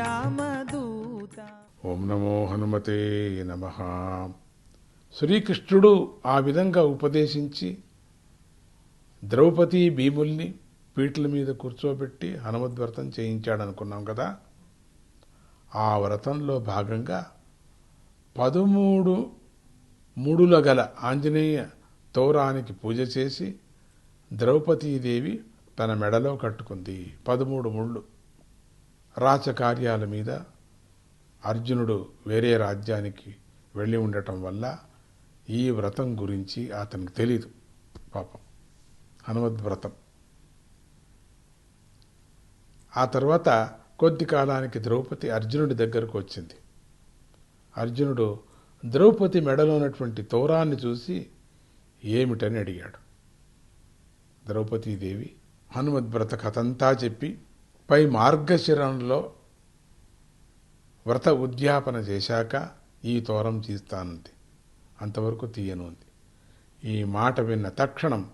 రామదూత. ఓం నమో హనుమతే నమ. శ్రీకృష్ణుడు ఆ విధంగా ఉపదేశించి ద్రౌపది భీముల్ని పీటల మీద కూర్చోబెట్టి హనుమద్వ్రతం చేయించాడనుకున్నాం కదా. ఆ వ్రతంలో భాగంగా పదమూడు ముడుల గల ఆంజనేయ తోరానికి పూజ చేసి ద్రౌపదీదేవి తన మెడలో కట్టుకుంది. పదమూడు ముళ్ళు. రాచకార్యాల మీద అర్జునుడు వేరే రాజ్యానికి వెళ్ళి ఉండటం వల్ల ఈ వ్రతం గురించి అతనికి తెలీదు. పాపం. హనుమద్వ్రతం ఆ తర్వాత కొద్ది కాలానికి ద్రౌపది అర్జునుడి దగ్గరకు వచ్చింది. అర్జునుడు ద్రౌపది మెడలో ఉన్నటువంటి తోరాన్ని చూసి ఏమిటని అడిగాడు. ద్రౌపదీదేవి హనుమద్వ్రత కథంతా చెప్పి పై మార్గశిరంలో వ్రత ఉద్యాపన చేశాక ఈ తోరం తీస్తానంది. అంతవరకు తీయను అంది ఈ మాట విన్న తక్షణం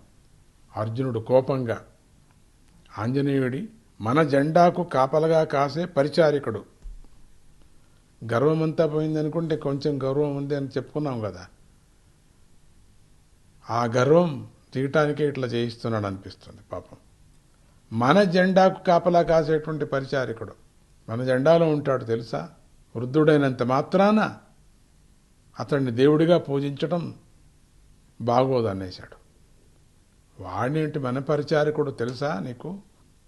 అర్జునుడు కోపంగా ఆంజనేయుడి మన జెండాకు కాపలగా కాసే పరిచారికుడు. గర్వమంతా పోయిందనుకుంటే కొంచెం గర్వం ఉంది అని చెప్పుకున్నాం కదా. ఆ గర్వం తీయటానికే ఇట్లా చేయిస్తున్నాడు అనిపిస్తుంది పాపం. మన జెండాకు కాపలా కాసేటువంటి పరిచారికుడు. మన జెండాలో ఉంటాడు తెలుసా? వృద్ధుడైనంత మాత్రాన అతన్ని దేవుడిగా పూజించడం బాగోదు అనేశాడు వాడినేంటి మన పరిచారకుడు తెలుసా నీకు?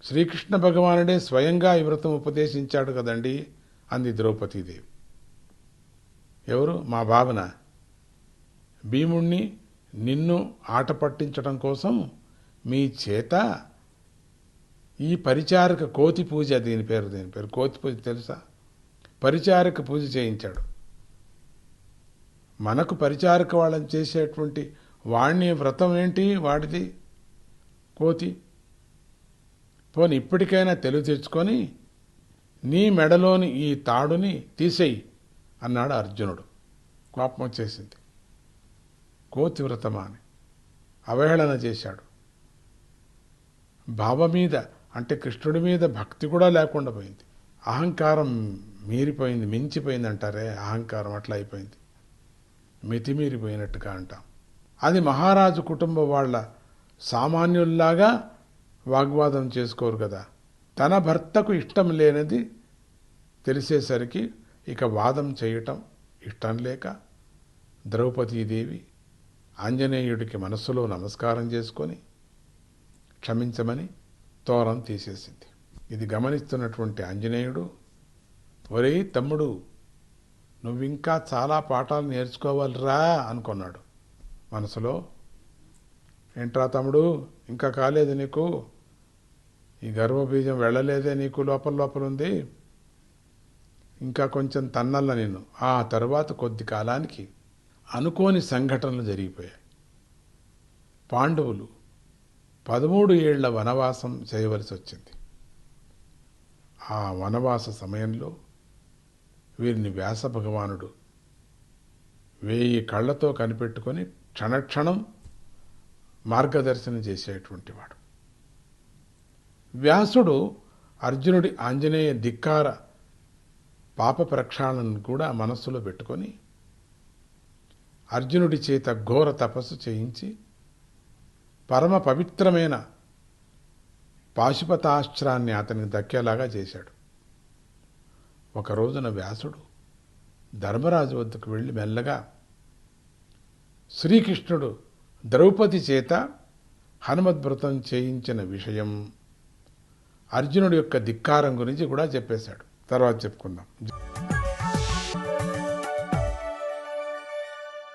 శ్రీకృష్ణ భగవానుడే స్వయంగా ఈ వ్రతం ఉపదేశించాడు కదండి అంది ద్రౌపదీదేవి. ఎవరు? మా భావన. భీముణ్ణి నిన్ను ఆట పట్టించడం కోసం మీ చేత ఈ పరిచారక కోతి పూజ దీని పేరు దీని పేరు కోతి పూజ తెలుసా? పరిచారక పూజ చేయించాడు. మనకు పరిచారక వాళ్ళని చేసేటువంటి వాణ్ణి వ్రతం ఏంటి వాడిది? కోతి. పోని ఇప్పటికైనా తెలివి తెచ్చుకొని నీ మెడలోని ఈ తాడుని తీసేయి అన్నాడు అర్జునుడు. కోపం వచ్చేసింది. కోతి వ్రతమా అని అవహేళన చేశాడు. భావ మీద అంటే కృష్ణుడి మీద భక్తి కూడా లేకుండా పోయింది. అహంకారం మీరిపోయింది మించిపోయింది అంటారే అహంకారం అట్లా అయిపోయింది. మితిమీరిపోయినట్టుగా అంటాం. అది మహారాజు కుటుంబ వాళ్ళ సామాన్యుల్లాగా వాగ్వాదం చేసుకోరు కదా. తన భర్తకు ఇష్టం లేనిది తెలిసేసరికి ఇక వాదం చేయటం ఇష్టం లేక ద్రౌపదీదేవి ఆంజనేయుడికి మనస్సులో నమస్కారం చేసుకొని క్షమించమని తోరం తీసేసింది. ఇది గమనిస్తున్నటువంటి ఆంజనేయుడు ఒరే తమ్ముడు నువ్వింకా చాలా పాఠాలు నేర్చుకోవాలిరా అనుకున్నాడు. మనసులో ఏంట్రా తమ్ముడు ఇంకా కాలేదు నీకు? ఈ గర్భబీజం వెళ్ళలేదే నీకు? లోపల లోపల ఉంది. ఇంకా కొంచెం తన్నల్ల నేను ఆ తర్వాత కొద్ది కాలానికి అనుకోని సంఘటనలు జరిగిపోయాయి. పాండవులు పదమూడు ఏళ్ళ వనవాసం చేయవలసి వచ్చింది. ఆ వనవాస సమయంలో వీరిని వ్యాస భగవానుడు వేయి కళ్ళతో కనిపెట్టుకొని క్షణక్షణం మార్గదర్శనం చేసేటువంటి వాడు. వ్యాసుడు అర్జునుడి ఆంజనేయ ధిక్కార పాప ప్రక్షాళనను కూడా మనస్సులో పెట్టుకొని అర్జునుడి చేత ఘోర తపస్సు చేయించి పరమ పవిత్రమైన పాశుపతాస్త్రాన్ని అతనికి దక్కేలాగా చేశాడు. ఒక రోజున వ్యాసుడు ధర్మరాజు వద్దకు వెళ్ళి మెల్లగా శ్రీకృష్ణుడు ద్రౌపది చేత హనుమద్వ్రతం చేయించిన విషయం అర్జునుడి యొక్క ధిక్కారం గురించి కూడా చెప్పేశాడు. తర్వాత చెప్పుకుందాం.